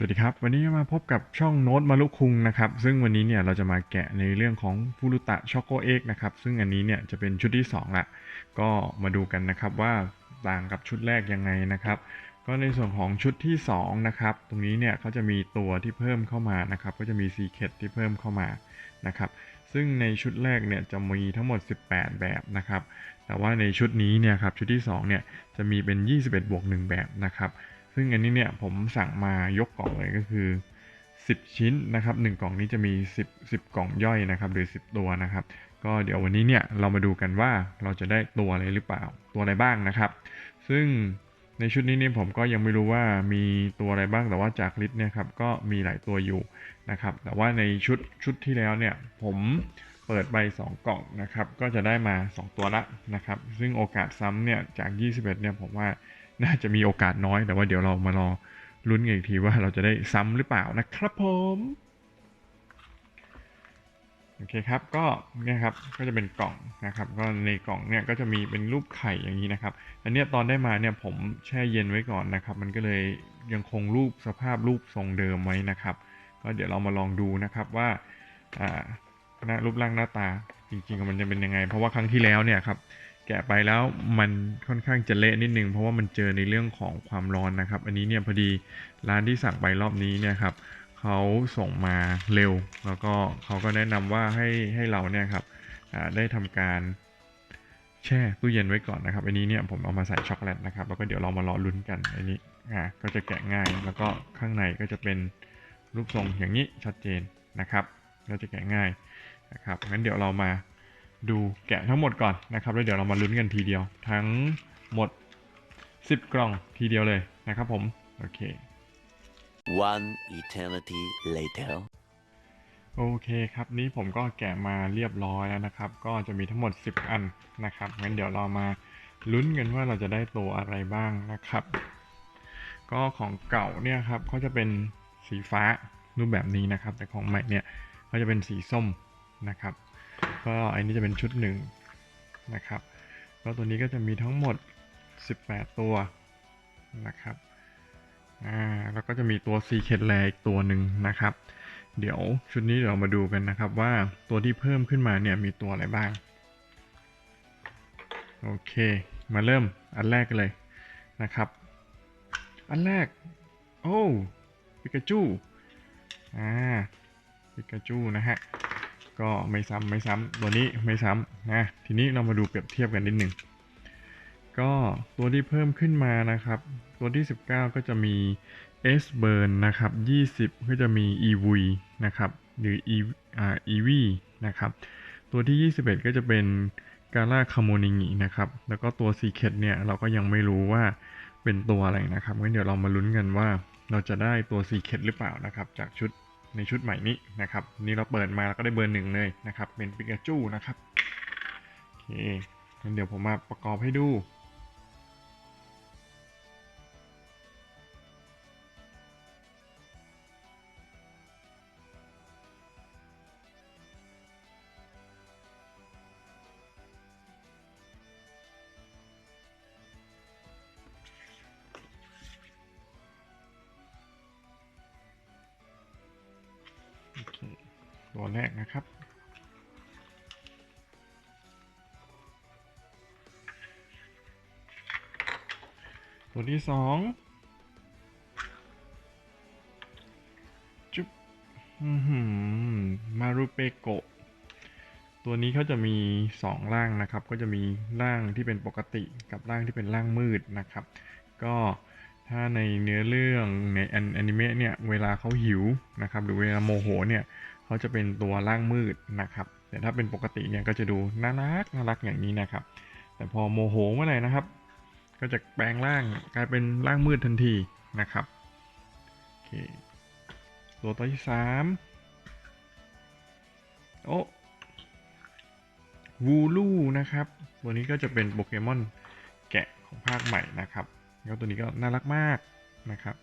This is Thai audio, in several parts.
สวัสดีครับ วันนี้มาพบกับช่องโน้ตมาลุคุงนะครับ ซึ่งวันนี้เนี่ยเราจะมาแกะในเรื่องของฟูรุตะช็อกโกเอ็กนะครับ ซึ่งอันนี้เนี่ยจะเป็นชุดที่2ละก็มาดูกันนะครับว่าต่างกับชุดแรกยังไงนะครับ ก็ในส่วนของชุดที่2นะครับ ตรงนี้เนี่ยเขาจะมีตัวที่เพิ่มเข้ามานะครับ ก็จะมีซีเคดที่เพิ่มเข้ามานะครับ ซึ่งในชุดแรกเนี่ยจะมีทั้งหมด 18 แบบนะครับ แต่ว่าในชุดนี้เนี่ยครับชุดที่2เนี่ยจะมีเป็น 21บวก1แบบนะครับ ซึ่งอันนี้เนี่ยผมสั่งมายกกล่องเลยก็คือ 10 ชิ้นนะครับ1กล่องนี้จะมี 10 10 กล่องย่อยนะครับ หรือ 10 ตัวนะครับ ก็เดี๋ยววันนี้เนี่ยเรามาดูกันว่าเราจะได้ตัวอะไรหรือเปล่าตัวอะไรบ้างนะครับ ซึ่งในชุดนี้เนี่ยผมก็ยังไม่รู้ว่ามีตัวอะไรบ้างแต่ว่าจากลิสต์เนี่ยครับก็มีหลายตัวอยู่นะครับ แต่ว่าในชุดชุดที่แล้วเนี่ยผมเปิดไป2กล่องนะครับ ก็จะได้มา 2 ตัวละนะครับ ซึ่งโอกาสซ้ำเนี่ยจาก 21เนี่ยผมว่า น่าจะมีโอกาสน้อยแต่ว่าเดี๋ยวเรามารอลุ้นกันอีกทีว่าเราจะได้ซ้ำหรือเปล่านะครับผมโอเคครับก็เนี่ยครับก็จะเป็นกล่องนะครับ ก็ในกล่องเนี่ยก็จะมีเป็นรูปไข่อย่างนี้นะครับ อันนี้ตอนได้มาเนี่ยผมแช่เย็นไว้ก่อนนะครับ มันก็เลยยังคงรูปสภาพรูปทรงเดิมไว้นะครับ ก็เดี๋ยวเรามาลองดูนะครับว่าอ่าหน้ารูปร่างหน้าตาจริงๆมันจะเป็นยังไง เพราะว่าครั้งที่แล้วเนี่ยครับ แกะไปแล้วมันค่อนข้างจะเละนิดนึงเพราะว่ามันเจอในเรื่องของความร้อนนะครับ อันนี้เนี่ยพอดีร้านที่สั่งไปรอบนี้เนี่ยครับเขาส่งมาเร็ว แล้วก็เขาก็แนะนำว่าให้ให้เราเนี่ยครับได้ทำการแช่ตู้เย็นไว้ก่อนนะครับ อันนี้เนี่ยผมเอามาใส่ช็อกโกแลตนะครับ แล้วก็เดี๋ยวเรามารอลุ้นกันอันนี้อ่าก็จะแกะง่าย แล้วก็ข้างในก็จะเป็นรูปทรงอย่างนี้ชัดเจนนะครับก็จะแกะง่ายนะครับงั้นเดี๋ยวเรามา ดูแกะทั้งหมดก่อนนะครับแล้วเดี๋ยวเรามาลุ้นกันทีเดียว ทั้งหมด 10 กล่องทีเดียวเลยนะครับผม โอเค One eternity later. โอเคครับนี้ผมก็แกะมาเรียบร้อยแล้วนะครับ ก็จะมีทั้งหมด 10 อันนะครับงั้นเดี๋ยวเรามาลุ้นกันว่าเราจะได้ตัวอะไรบ้างนะครับ ก็ของเก่าเนี่ยครับเขาจะเป็นสีฟ้ารูปแบบนี้นะครับ แต่ของใหม่เนี่ยเขาจะเป็นสีส้มนะครับ ก็อันนี้จะเป็นชุดหนึ่งนะครับก็ตัวนี้ก็จะมีทั้งหมด 18 ตัวนะครับอ่าแล้วก็จะมีตัวซีเคดแลอีกตัวหนึ่งนะครับ เดี๋ยวชุดนี้เดี๋ยวมาดูกันนะครับว่าตัวที่เพิ่มขึ้นมาเนี่ยมีตัวอะไรบ้าง โอเค มาเริ่มอันแรกเลยนะครับ อันแรก โอ้ปิกาจูอ่าปิกาจูนะฮะ ก็ไม่ซ้ำไม่ซ้ำตัวนี้ไม่ซ้ำนะทีนี้เรามาดูเปรียบเทียบกันนิดหนึ่งก็ตัวที่เพิ่มขึ้นมานะครับ ตัวที่ 19 ก็จะมี S burn นะครับ 20 ก็จะมี EV นะครับหรือ E อ่า EV นะครับตัวที่ 21 ก็จะเป็นกา l าคาโมนิงินะครับ แล้วก็ตัว Secret เนี่ยเราก็ยังไม่รู้ว่าเป็นตัวอะไรนะครับงั้นเดี๋ยวเรามาลุ้นกันว่าเราจะได้ตัว Secret หรือเปล่านะครับ จากชุด ในชุดใหม่นี้นะครับ นี่เราเปิดมาแล้วก็ได้เบอร์หนึ่งเลยนะครับ เป็นปิกาจูนะครับโอเคงั้นเดี๋ยวผมมาประกอบให้ดู ตัวแรกนะครับ ตัวที่สองจุ๊บอื้อหือมารุเปโกะ ตัวนี้เขาจะมี2ร่างนะครับ ก็จะมีร่างที่เป็นปกติกับร่างที่เป็นร่างมืดนะครับ ก็ถ้าในเนื้อเรื่องในแอนิเมะเนี่ย เวลาเขาหิวนะครับ หรือเวลาโมโหเนี่ย เขาจะเป็นตัวร่างมืดนะครับ แต่ถ้าเป็นปกติเนี่ยก็จะดูน่ารักน่ารักอย่างนี้นะครับ แต่พอโมโหเมื่อไหร่นะครับ ก็จะแปลงร่างกลายเป็นร่างมืดทันทีนะครับโอเคตัวตัวที่สามโอ้วูลูนะครับ ตัวนี้ก็จะเป็นโปเกมอนแกะของภาคใหม่นะครับแล้วตัวนี้ก็น่ารักมากนะครับ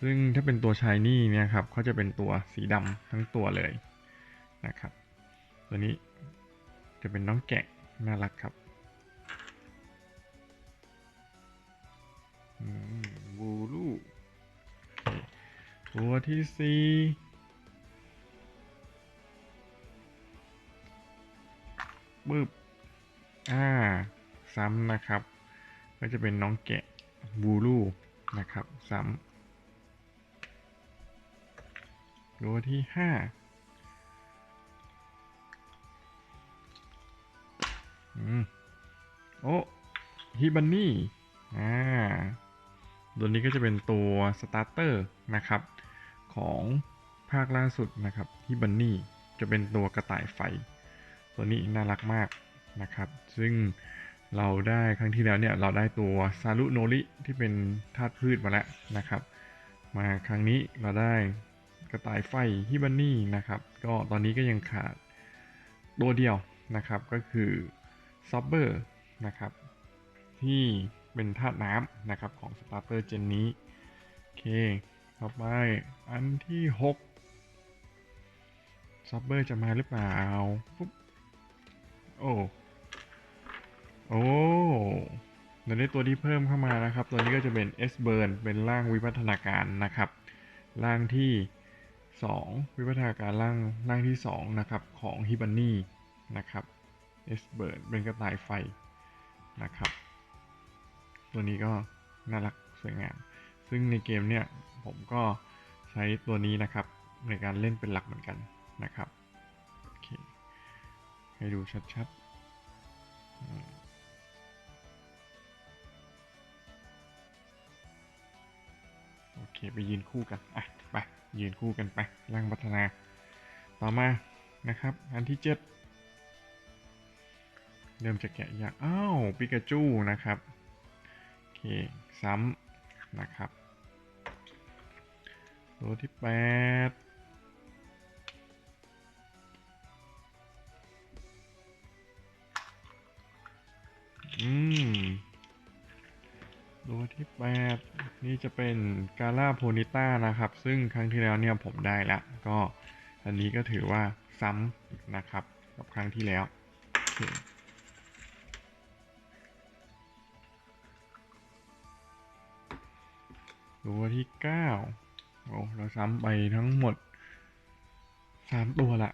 ซึ่งถ้าเป็นตัวชายนี่เนี่ยครับเขาจะเป็นตัวสีดำทั้งตัวเลยนะครับ ตัวนี้จะเป็นน้องแกะน่ารักครับอืมวูลูตัวที่สี่บึบอ่า ซ้ำนะครับ ก็จะเป็นน้องแกะบูลูนะครับ ซ้ำ ตัวที่ห้าอืมโอ้ฮิบันนี่อ่าตัวนี้ก็จะเป็นตัวสตาร์เตอร์นะครับ ของภาคล่าสุดนะครับที่บันนี่จะเป็นตัวกระต่ายไฟ ตัวนี้น่ารักมากนะครับ ซึ่งเราได้ครั้งที่แล้วเนี่ยเราได้ตัวซารุโนริที่เป็นธาตุพืชมาแล้วนะครับ มาครั้งนี้เราได้ กระต่ายไฟฮิบันนี่นะครับก็ตอนนี้ก็ยังขาดตัวเดียวนะครับก็คือซอบเบอร์นะครับที่เป็นธาตุน้ำนะครับของสตาร์เตอร์เจนนี้ โอเค ต่อไปอันที่ 6ซอบเบอร์จะมาหรือเปล่าปุ๊บโอ้โอ้เราได้ตัวที่เพิ่มเข้ามานะครับ ตัวนี้ก็จะเป็น S Burn เป็นร่างวิวัฒนาการนะครับ ร่างที่ 2 วิวัฒนาการร่างร่างที่2นะครับของฮิบันนี่นะครับ S Burn เป็นกระต่ายไฟนะครับ ตัวนี้ก็น่ารักสวยงาม ซึ่งในเกมเนี่ยผมก็ใช้ตัวนี้นะครับในการเล่นเป็นหลักเหมือนกันนะครับโอเคให้ดูชัดๆโอเค ไปยืนคู่กัน อะ ไป ยืนคู่กันไปร่างพัฒนา ต่อมานะครับ อันที่ 7 เริ่มจะแกะยาอ้าวปิกาจูนะครับโอเคซ้ำนะครับตัวที่ 8 ที่แปดนี่จะเป็นกา l าโพนิต้านะครับ ซึ่งครั้งที่แล้วเนี่ยผมได้ละก็อันนี้ก็ถือว่าซ้ำนะครับ กับครั้งที่แล้วตัวที่เก้าโอ้เราซ้ำไปทั้งหมดสามตัวละ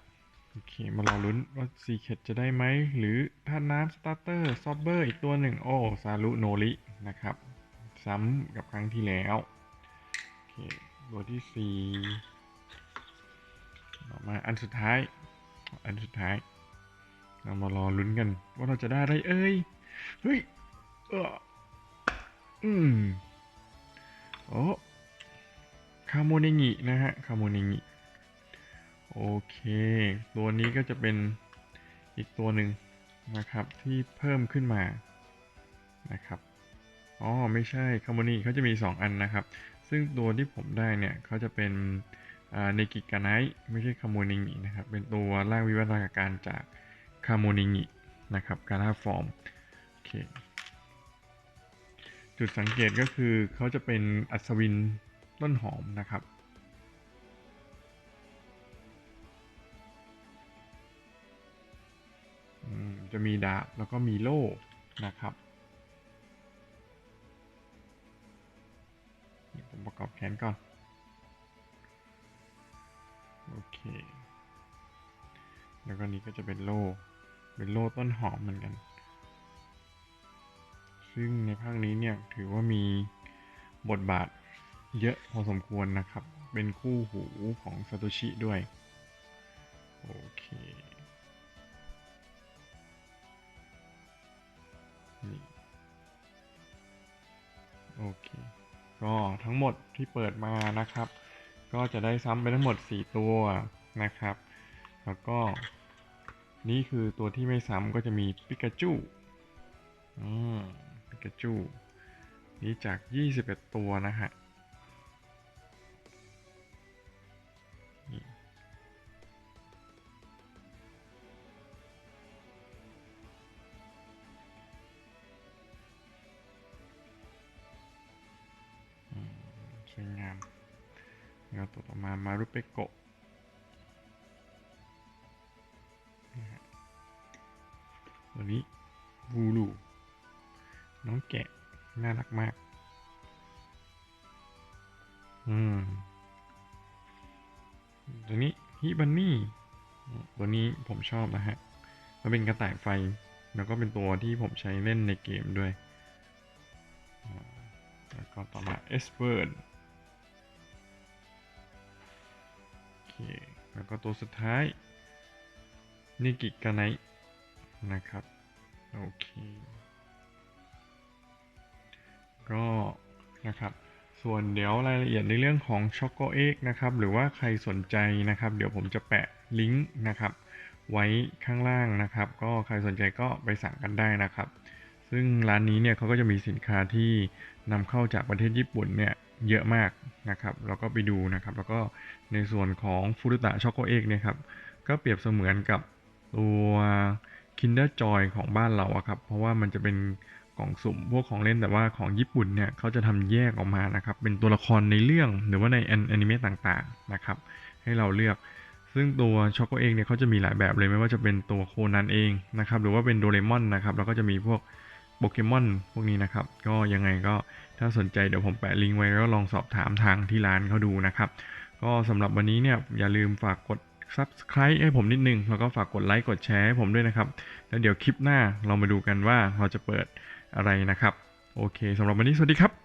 โอเค มารอลุ้นว่าซีเค t จะได้ไหม หรือถ้าน้ำสตาร์เตอร์ ซอบเบอร์อีกตัวหนึ่ง โอ้ ซารุโนรินะครับ ซ้ำกับครั้งที่แล้วโอเคตัวที่สี่ต่อมาอันสุดท้าย อันสุดท้าย เรามารอลุ้นกัน ว่าเราจะได้อะไรเอ้ย เฮ้ยเอออืมโอ้คาโมเนงินะฮะคาโมเนงิโอเค ตัวนี้ก็จะเป็นอีกตัวหนึ่งนะครับที่เพิ่มขึ้นมานะครับ อ๋อไม่ใช่คาโมนีเขาจะมี 2 อันนะครับ ซึ่งตัวที่ผมได้เนี่ยเขาจะเป็นเนกิกาไนไม่ใช่คาโมนิงินะครับ เป็นตัวร่างวิวัฒนาการจากคาโมนิงินะครับกาลาฟอร์มโอเคจุดสังเกตก็คือเขาจะเป็นอัศวินต้นหอมนะครับจะมีดาบแล้วก็มีโล่นะครับ ประกอบแขนก่อน โอเค แล้วก็นี้ก็จะเป็นโล่ เป็นโล่ต้นหอมเหมือนกัน ซึ่งในภาคนี้เนี่ยถือว่ามีบทบาทเยอะพอสมควรนะครับ เป็นคู่หูของซาโตชิด้วย โอเค ก็ทั้งหมดที่เปิดมานะครับ ก็จะได้ซ้ำไปทั้งหมด 4 ตัวนะครับ แล้วก็นี่คือตัวที่ไม่ซ้ำก็จะมีปิกาจูอืมปิกาจูนี่จาก 21 ตัวนะฮะ สวยงามแล้วตัวต่อมามารุเปโกะตัวนี้บูลูน้องแกะ น่ารักมาก อืม ตัวนี้ฮิบันนี่ ตัวนี้ผมชอบนะฮะ มันเป็นกระต่ายไฟ แล้วก็เป็นตัวที่ผมใช้เล่นในเกมด้วย แล้วก็ต่อมาเอสเ r ิร์โก็ตัวสุดท้ายนิกิกาไนนะครับ โอเค ก็นะครับ ส่วนเดี๋ยวรายละเอียดในเรื่องของช็อกโกเอ็กนะครับ หรือว่าใครสนใจนะครับ เดี๋ยวผมจะแปะลิงก์นะครับ ไว้ข้างล่างนะครับ ก็ใครสนใจก็ไปสั่งกันได้นะครับ ซึ่งร้านนี้เนี่ยเขาก็จะมีสินค้าที่นำเข้าจากประเทศญี่ปุ่นเนี่ย เยอะมากนะครับเราก็ไปดูนะครับ แล้วก็ในส่วนของฟูรุตะช็อกโกเอ็กเนี่ยครับก็เปรียบเสมือนกับตัว Kinder Joy ของบ้านเราอะครับ เพราะว่ามันจะเป็นกล่องสุ่มพวกของเล่นแต่ว่าของญี่ปุ่นเนี่ยเขาจะทำแยกออกมานะครับ เป็นตัวละครในเรื่องหรือว่าในแอนิเมะต่างๆนะครับ ให้เราเลือก ซึ่งตัวช็อกโกเองเนี่ยเขาจะมีหลายแบบเลยไม่ว่าจะเป็นตัวโคนันเองนะครับ หรือว่าเป็นโดเรมอนนะครับ แล้วก็จะมีพวกโปเกมอนพวกนี้นะครับ ก็ยังไงก็ ถ้าสนใจเดี๋ยวผมแปะลิงก์ไว้แล้วลองสอบถามทางที่ร้านเขาดูนะครับ ก็สำหรับวันนี้เนี่ยอย่าลืมฝากกด subscribe ให้ผมนิดนึง แล้วก็ฝากกดไลค์กดแชร์ให้ผมด้วยนะครับ แล้วเดี๋ยวคลิปหน้าเรามาดูกันว่าเราจะเปิดอะไรนะครับ โอเคสำหรับวันนี้สวัสดีครับ